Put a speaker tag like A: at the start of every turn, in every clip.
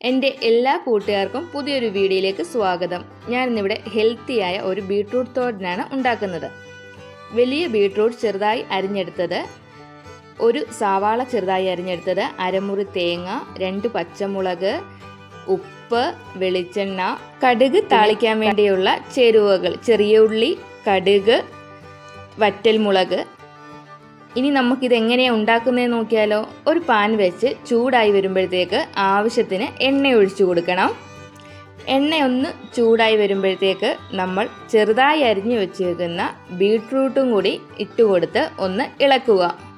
A: എന്റെ എല്ലാ കൂട്ടുകാർക്കും പുതിയൊരു വീഡിയോയിലേക്ക് സ്വാഗതം. ഞാൻ ഇന്നിവിടെ ഹെൽത്തിയായ ഒരു ബീട്രൂട്ട് തോരനാണ് ഉണ്ടാക്കുന്നത്. വലിയ ബീട്രൂട്ട് ചെറുതായി അരിഞ്ഞെടുത്തത് ഒരു സവാള ചെറുതായി അരിഞ്ഞെടുത്തത് അരമുറി തേങ്ങ രണ്ട് പച്ചമുളക് ഉപ്പ് വെളിച്ചെണ്ണ കടുക് താളിക്കാൻ വേണ്ടിയുള്ള ചേരുവകൾ ചെറിയ ഉള്ളി കടുക് വറ്റൽമുളക് ഇനി നമുക്കിത് എങ്ങനെയാണ് ഉണ്ടാക്കുന്നതെന്ന് നോക്കിയാലോ? ഒരു പാൻ വെച്ച് ചൂടായി വരുമ്പോഴത്തേക്ക് ആവശ്യത്തിന് എണ്ണ ഒഴിച്ചു കൊടുക്കണം. എണ്ണ ഒന്ന് ചൂടായി വരുമ്പോഴത്തേക്ക് നമ്മൾ ചെറുതായി അരിഞ്ഞു വെച്ചേക്കുന്ന ബീട്രൂട്ടും കൂടി ഇട്ടുകൊടുത്ത് ഒന്ന് ഇളക്കുക.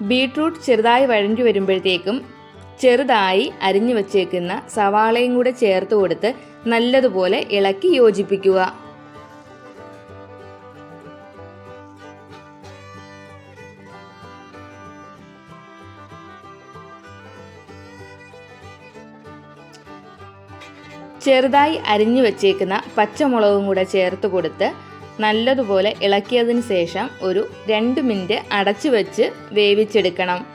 A: ബീട്രൂട്ട് ചെറുതായി വഴഞ്ഞു വരുമ്പോഴത്തേക്കും ചെറുതായി അരിഞ്ഞു വച്ചേക്കുന്ന സവാളയും കൂടെ ചേർത്ത് കൊടുത്ത് നല്ലതുപോലെ ഇളക്കി യോജിപ്പിക്കുക. ചെറുതായി അരിഞ്ഞു വച്ചേക്കുന്ന പച്ചമുളകും കൂടെ ചേർത്ത് കൊടുത്ത് നല്ലതുപോലെ ഇളക്കിയതിന് ശേഷം ഒരു രണ്ട് മിനിറ്റ് അടച്ചു വെച്ച് വേവിച്ചെടുക്കണം.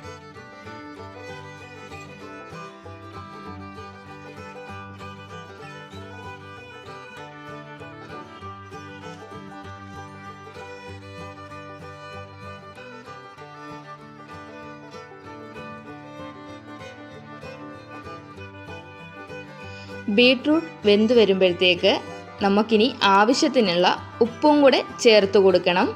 A: ബീട്രൂട്ട് വെന്ത് വരുമ്പോഴത്തേക്ക് നമുക്കിനി ആവശ്യത്തിനുള്ള ഉപ്പും കൂടെ ചേർത്ത് കൊടുക്കണം.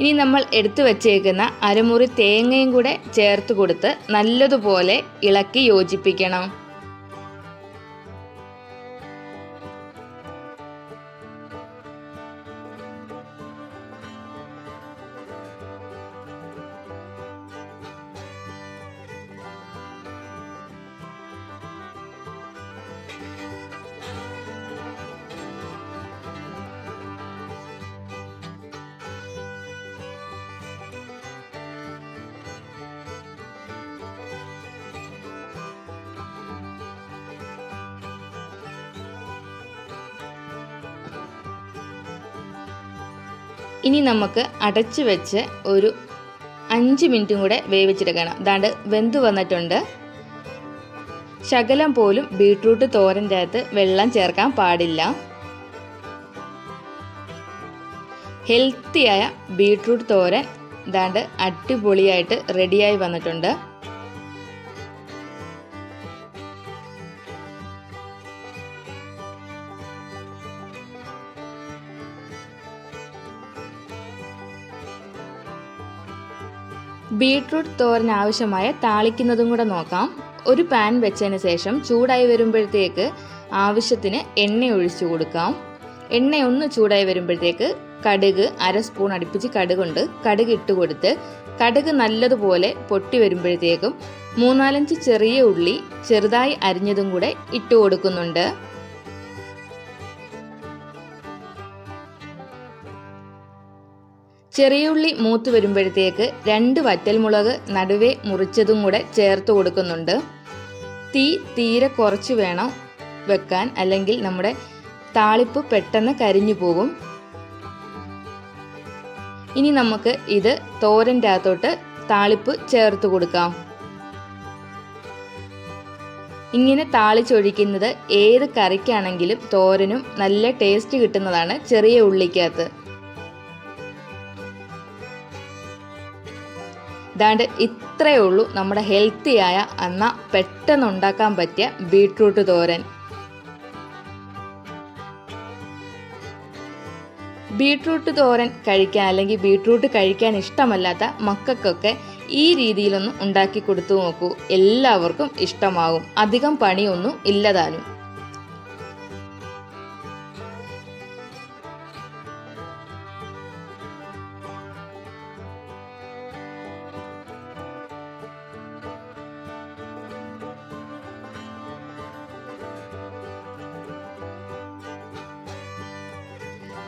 A: ഇനി നമ്മൾ എടുത്തു വച്ചേക്കുന്ന അരമുറി തേങ്ങയും കൂടെ ചേർത്ത് കൊടുത്ത് നല്ലതുപോലെ ഇളക്കി യോജിപ്പിക്കണം. ഇനി നമുക്ക് അടച്ചു വെച്ച് ഒരു അഞ്ച് മിനിറ്റും കൂടെ വേവിച്ചെടുക്കണം അതാണ്ട് വെന്ത് വന്നിട്ടുണ്ട്. ശകലം പോലും ബീട്രൂട്ട് തോരന്റെ അകത്ത് വെള്ളം ചേർക്കാൻ പാടില്ല. ഹെൽത്തിയായ ബീട്രൂട്ട് തോരൻ ഇതാണ്ട് അടിപൊളിയായിട്ട് റെഡിയായി വന്നിട്ടുണ്ട്. ബീട്രൂട്ട് തോരന് ആവശ്യമായ താളിക്കുന്നതും കൂടെ നോക്കാം. ഒരു പാൻ വെച്ചതിന് ശേഷം ചൂടായി വരുമ്പോഴത്തേക്ക് ആവശ്യത്തിന് എണ്ണ ഒഴിച്ചു കൊടുക്കാം. എണ്ണ ഒന്ന് ചൂടായി വരുമ്പോഴത്തേക്ക് കടുക് അര സ്പൂൺ അടുപ്പിച്ച് കടുകുണ്ട്. കടുക് ഇട്ട് കൊടുത്ത് കടുക് നല്ലതുപോലെ പൊട്ടി വരുമ്പോഴത്തേക്കും മൂന്നാലഞ്ച് ചെറിയ ഉള്ളി ചെറുതായി അരിഞ്ഞതും കൂടെ ഇട്ട് കൊടുക്കുന്നുണ്ട്. ചെറിയുള്ളി മൂത്ത് വരുമ്പോഴത്തേക്ക് രണ്ട് വറ്റൽമുളക് നടുവേ മുറിച്ചതും കൂടെ ചേർത്ത് കൊടുക്കുന്നുണ്ട്. തീ തീരെ കുറച്ച് വേണം വെക്കാൻ അല്ലെങ്കിൽ നമ്മുടെ താളിപ്പ് പെട്ടെന്ന് കരിഞ്ഞു പോകും. ഇനി നമുക്ക് ഇത് തോരന്റെ അകത്തോട്ട് താളിപ്പ് ചേർത്ത് കൊടുക്കാം. ഇങ്ങനെ താളിച്ചൊഴിക്കുന്നത് ഏത് കറിക്കാണെങ്കിലും തോരനും നല്ല ടേസ്റ്റ് കിട്ടുന്നതാണ് ചെറിയ ഉള്ളിക്കകത്ത്. ഇതാണ്ട് ഇത്രയേ ഉള്ളൂ നമ്മുടെ ഹെൽത്തിയായ എന്നാൽ പെട്ടെന്ന് ഉണ്ടാക്കാൻ പറ്റിയ ബീട്രൂട്ട് തോരൻ. ബീട്രൂട്ട് തോരൻ കഴിക്കാൻ അല്ലെങ്കിൽ ബീട്രൂട്ട് കഴിക്കാൻ ഇഷ്ടമല്ലാത്ത മക്കൾക്കൊക്കെ ഈ രീതിയിലൊന്ന് ഉണ്ടാക്കി കൊടുത്തു നോക്കൂ. എല്ലാവർക്കും ഇഷ്ടമാകും. അധികം പണിയൊന്നും ഇല്ലതാനും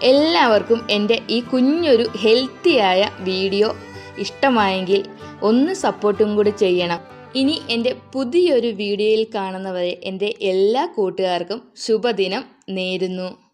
A: എല്ലാവർക്കും എന്റെ ഈ കുഞ്ഞൊരു ഹെൽത്തിയായ വീഡിയോ ഇഷ്ടമായെങ്കിൽ ഒന്ന് സപ്പോർട്ടും കൂടി ചെയ്യണം. ഇനി എന്റെ പുതിയൊരു വീഡിയോയിൽ കാണുന്നവരെ എന്റെ എല്ലാ കൂട്ടുകാർക്കും ശുഭദിനം നേരുന്നു.